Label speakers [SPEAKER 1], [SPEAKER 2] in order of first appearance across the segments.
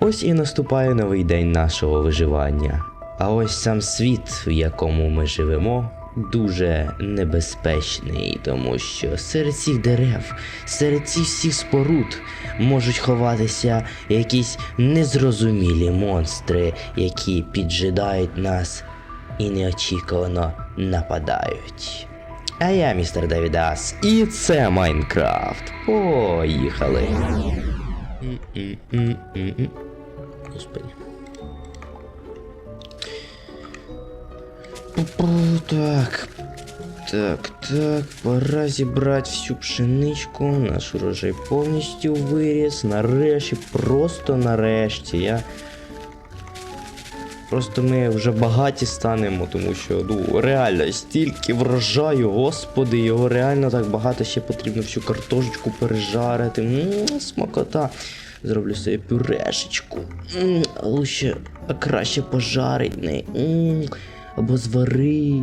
[SPEAKER 1] Ось і наступає новий день нашого виживання. А ось сам світ, в якому ми живемо, дуже небезпечний, тому що серед цих дерев, серед цих всіх споруд можуть ховатися якісь незрозумілі монстри, які піджидають нас і неочікувано нападають. А я містер Давідас, і це Майнкрафт. Поїхали. М-м-м-м-м. Господи. Так. Так, так, пора зібрати всю пшеничку, наш урожай повністю виріс. Нарешті, просто нарешті. Я. Просто ми вже багаті станемо, тому що ну реально стільки врожаю, господи, його реально так багато ще потрібно всю картошечку пережарити. М, смакота. Зроблю собі пюрешечку. М, а лучше а краще пожарить не. М, або зварить.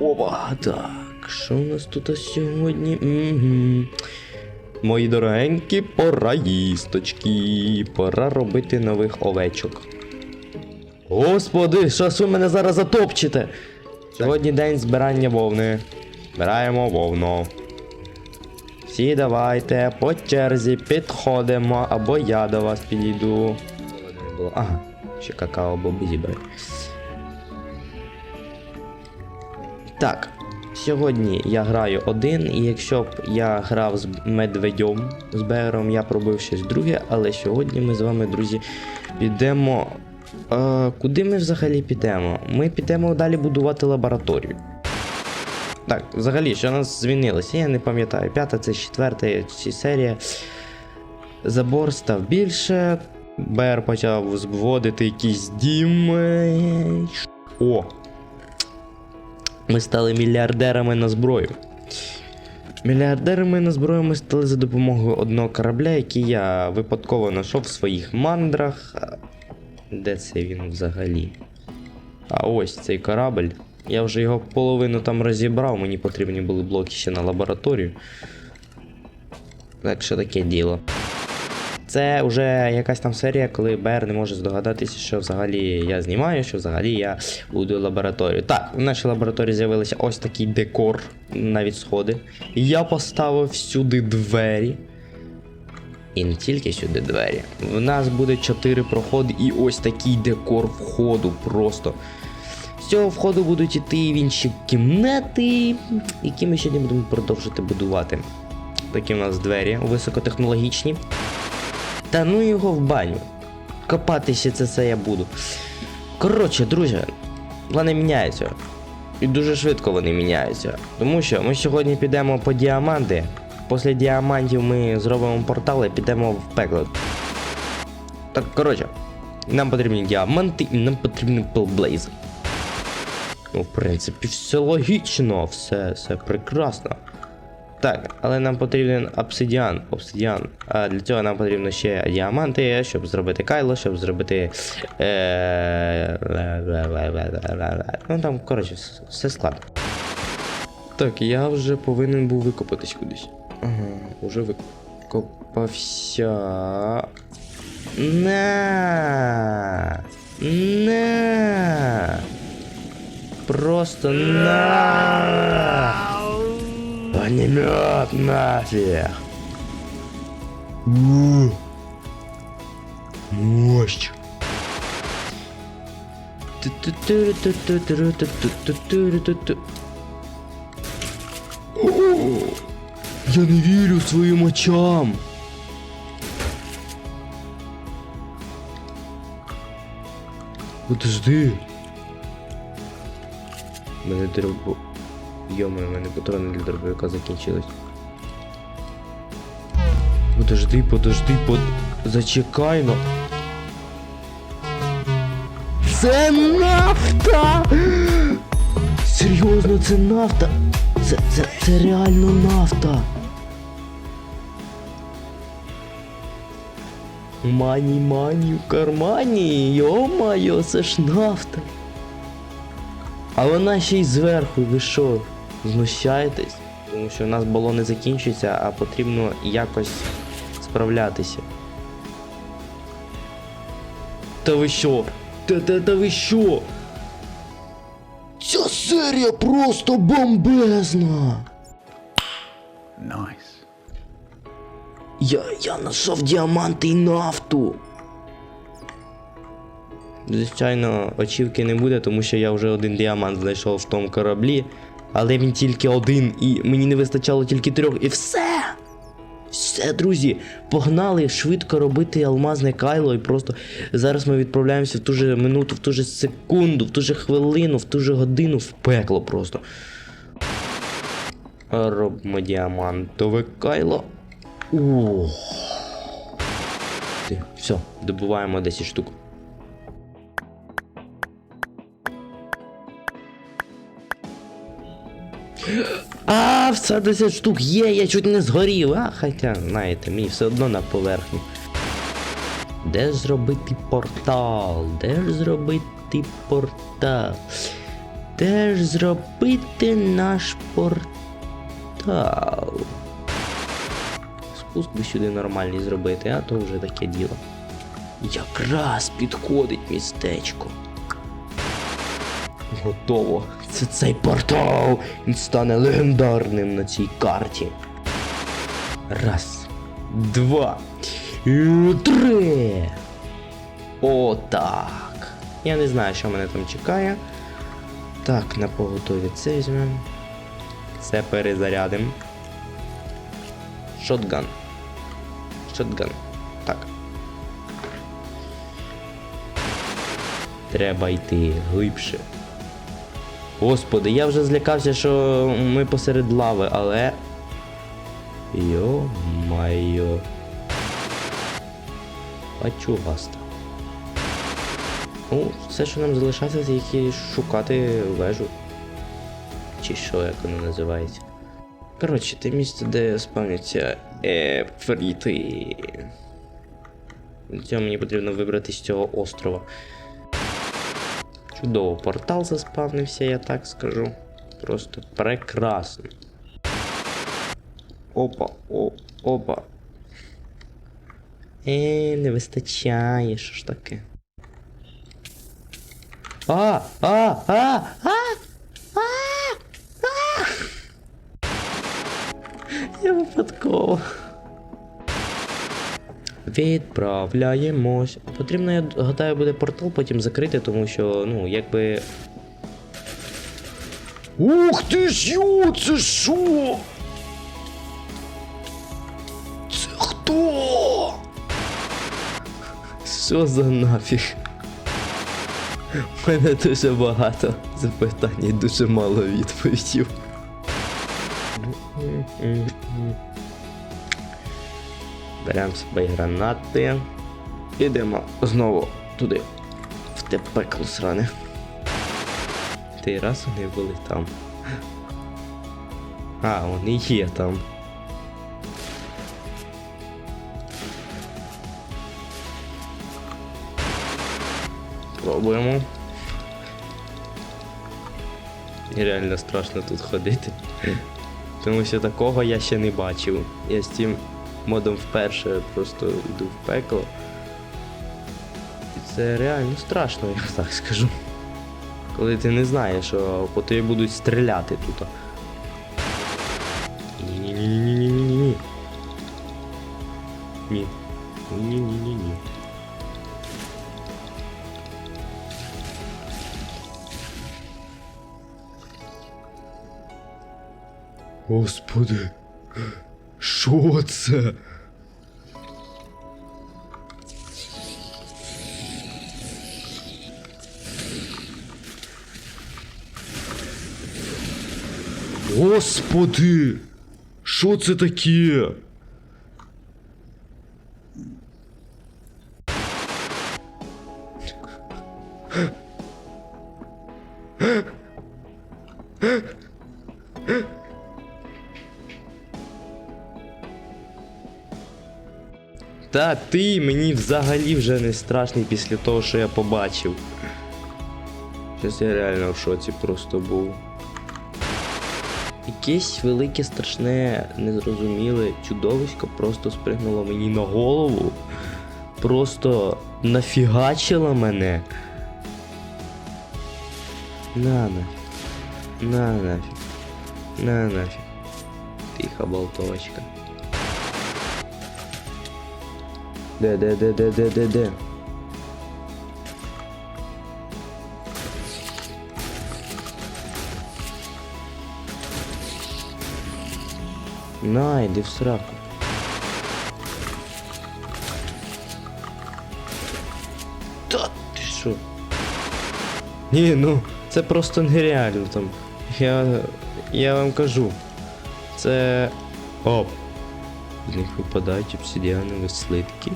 [SPEAKER 1] Опа, так. Що у нас тут сьогодні? Угу. Мої дорогенькі, пора їсточки. Пора робити нових овечок. Господи, що ви мене зараз затопчете? Сьогодні день збирання вовни. Збираємо вовну. Всі давайте по черзі підходимо, або я до вас підійду. Ага, ще какао боби зібрати. Так, сьогодні я граю один, і якщо б я грав з медведем, з Беером, я пробив щось друге, але сьогодні ми з вами, друзі, підемо. Е, куди ми взагалі підемо? Ми підемо далі будувати лабораторію. Так, взагалі, що нас змінилося? Я не пам'ятаю. П'ята, це четверта чи серія. Забор став більше. Бер почав зводити якийсь дім. О! Ми стали мільярдерами на зброю. Мільярдерами на зброю ми стали за допомогою одного корабля, який я випадково знайшов в своїх мандрах. Де це він взагалі? А ось цей корабль. Я вже його половину там розібрав, мені потрібні були блоки ще на лабораторію. Так що таке діло. Це вже якась там серія, коли БР не може здогадатися, що взагалі я знімаю, що взагалі я буду лабораторію. Так, в нашій лабораторії з'явилися ось такий декор, навіть сходи. Я поставив сюди двері. І не тільки сюди двері. В нас буде 4 проходи і ось такий декор входу просто. З цього входу будуть іти в інші кімнати, які ми сьогодні будемо продовжити будувати. Такі в нас двері високотехнологічні. Та ну його в баню. Копатися це все я буду. Коротше, друзі, плани міняються. І дуже швидко вони міняються. Тому що ми сьогодні підемо по діаманти. Після діамантів ми зробимо портал і підемо в пекло. Так, коротше, нам потрібні діаманти і нам потрібні пилблейзи. Ну, в принципі, все логічно, все, все прекрасно. Так, але нам потрібен обсидіан. Обсидіан. А для цього нам потрібно ще діаманти, щоб зробити кайло, щоб зробити. Е... Ну там, коротше, все- складно. Так, я вже повинен був викопатись кудись. Ага, уже викопався. На! На! Просто на! Огнемет нафиг! Мощь! Я не вірю своїм очам. Подожди. Мене дробо. Йома, у мене патрони для дробовика закінчились. Подожди, подожди, под... Зачекай но. Це нафта! Серйозно, це нафта! Це, це, це реально нафта! Мані мані в кармані, йо-майо, це ж нафта. А вона ще й зверху, ви що, знущаєтесь? Тому що в нас балони закінчуються, а потрібно якось справлятися. Та ви що? Та, та, та ви що? Ця серія просто бомбезна!
[SPEAKER 2] Nice.
[SPEAKER 1] Я, я знайшов діаманти і нафту. Звичайно, очівки не буде, тому що я вже один діамант знайшов в тому кораблі, але він тільки один, і мені не вистачало тільки трьох, і все. Все, друзі, погнали швидко робити алмазне кайло, і просто зараз ми відправляємося в ту же минуту, в ту же секунду, в ту же хвилину, в ту же годину в пекло просто. Робимо діамантове кайло. Ух. Все, добуваємо 10 штук. А, все 10 штук є, я чуть не згорів. А, хоча, знаєте, мені все одно на поверхні. Де ж зробити портал? Де ж зробити портал? Де ж зробити наш портал? Спуск би сюди нормальний зробити, а то вже таке діло. Якраз підходить містечко. Готово. Це цей портал. Він стане легендарним на цій карті. Раз, два, і три. Отак. Я не знаю, що мене там чекає. Так, на поготові це візьмемо. Це перезарядимо. Шотган. Шотган. Так. Треба йти глибше. Господи, я вже злякався, що ми посеред лави, але. Йо-майо. Пачугаста. Ну, все, що нам залишається, це тільки шукати вежу. Чи що, як воно називається. Коротше, те місце, де спавняться ефріти. Для цього мені потрібно вибрати з цього острова. Чудово, портал заспавнився, я так скажу. Просто прекрасно. Опа, о, опа. Е, не вистачає, що ж таке. А, а, а, а, а, а. а! Я випадково. Відправляємось. Потрібно, я гадаю, буде портал потім закрити, тому що, ну, якби. Ух ти ж йо, це що? Це хто? Що за нафіг? У мене дуже багато запитань і дуже мало відповідів. Беремо собі гранати. Ідемо знову туди. В те пекло сране. Ти раз вони були там. А, вони є там. Пробуємо. Реально страшно тут ходити. Тому що такого я ще не бачив. Я з цим модом вперше просто йду в пекло. І це реально страшно, я так скажу. Коли ти не знаєш, що по тобі будуть стріляти тут. Ні-ні-ні-ні-ні-ні-ні. Ні. Ні-ні-ні-ні. Господи, що це? Господи! Що це таке? Та ти мені взагалі вже не страшний після того, що я побачив. Щось я реально в шоці просто був. Якесь велике, страшне, незрозуміле чудовисько просто спригнуло мені на голову. просто нафігачила мене. На нафіг. На нафіг. На нафіг. Тиха болтовочка. Де, де, де, де, де, де, де? На, йди в сраку. Та ти що? Ні, ну, це просто нереально там. Я. Я вам кажу. Це. Оп. З них випадають обсидіанові слитки.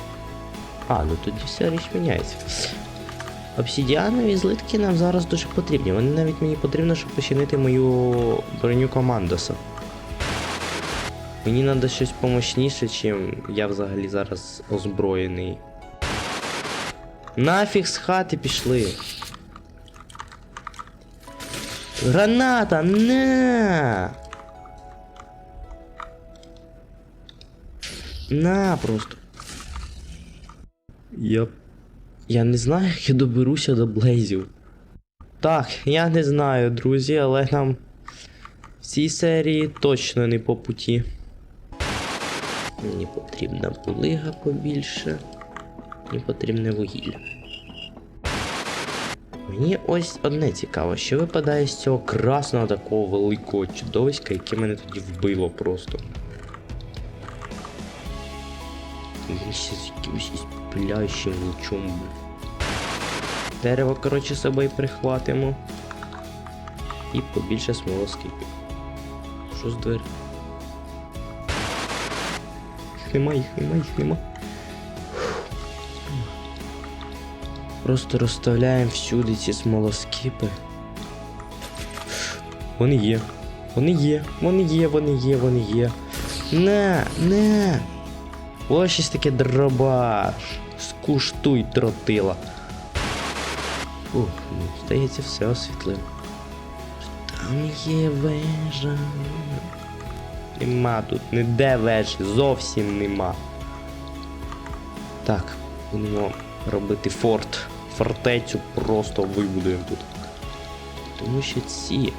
[SPEAKER 1] А, ну тоді вся річ міняється. Обсидіанові злитки нам зараз дуже потрібні. Вони навіть мені потрібно, щоб починити мою броню командоса. Мені треба щось помощніше, чим я взагалі зараз озброєний. Нафіг з хати пішли. Граната! На! На просто. Я. Я не знаю, як я доберуся до Блейзів. Так, я не знаю, друзі, але нам в цій серії точно не по путі. Мені потрібна булига побільше. Мені потрібне вугілля. Мені ось одне цікаво, що випадає з цього красного такого великого чудовиська, яке мене тоді вбило просто. Ще з якимось іспиляючим лучом був. Дерево, коротше, з собою прихватимо. І побільше смолоскипів. Що з двері? Їх нема, їх нема, їх нема. Просто розставляємо всюди ці смолоскипи. Вони є. Вони є, вони є, вони є, вони є. Не, не. Ось щось таке дробаш. Скуштуй тротила. Ух, здається, все освітлив. Там є вежа. Нема тут, ніде вежі, зовсім нема. Так, будемо робити форт. Фортецю просто вибудуємо тут. Тому що ці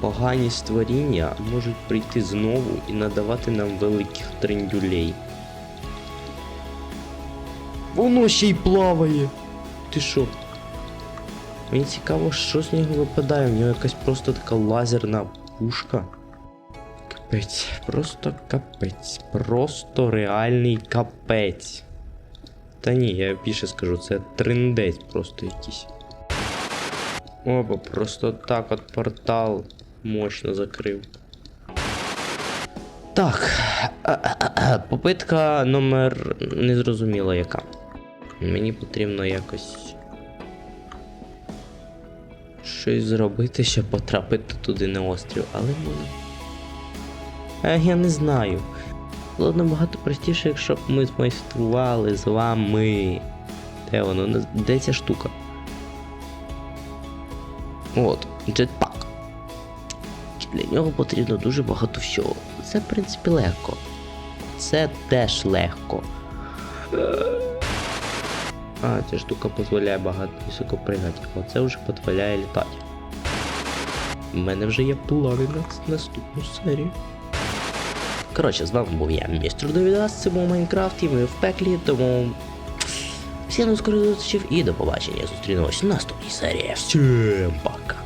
[SPEAKER 1] погані створіння можуть прийти знову і надавати нам великих трендюлей. Воно ще й плаває. Ти що? Мені цікаво, що з нього випадає. У нього якась просто така лазерна пушка. Капець, просто капець. Просто реальний капець. Та ні, я більше скажу, це трендець просто якийсь. Опа, просто так от портал мощно закрив. Так. Попитка номер незрозуміла яка. Мені потрібно якось. Щось зробити, щоб потрапити туди на острів, але. Е, я не знаю. Було набагато простіше, якщо б ми змайстрували з вами. Де воно? Де ця штука? От, джетпак. Для нього потрібно дуже багато всього. Це, в принципі, легко. Це теж легко. А, ця штука дозволяє багато високо пригати. Оце вже дозволяє літати. У мене вже є плани на наступну серію. Коротше, з вами був я, містер Довідас, це був Майнкрафт, і ми в пеклі, тому всім до скорих зустрічей і до побачення. Зустрінемось в наступній серії. Всім пока!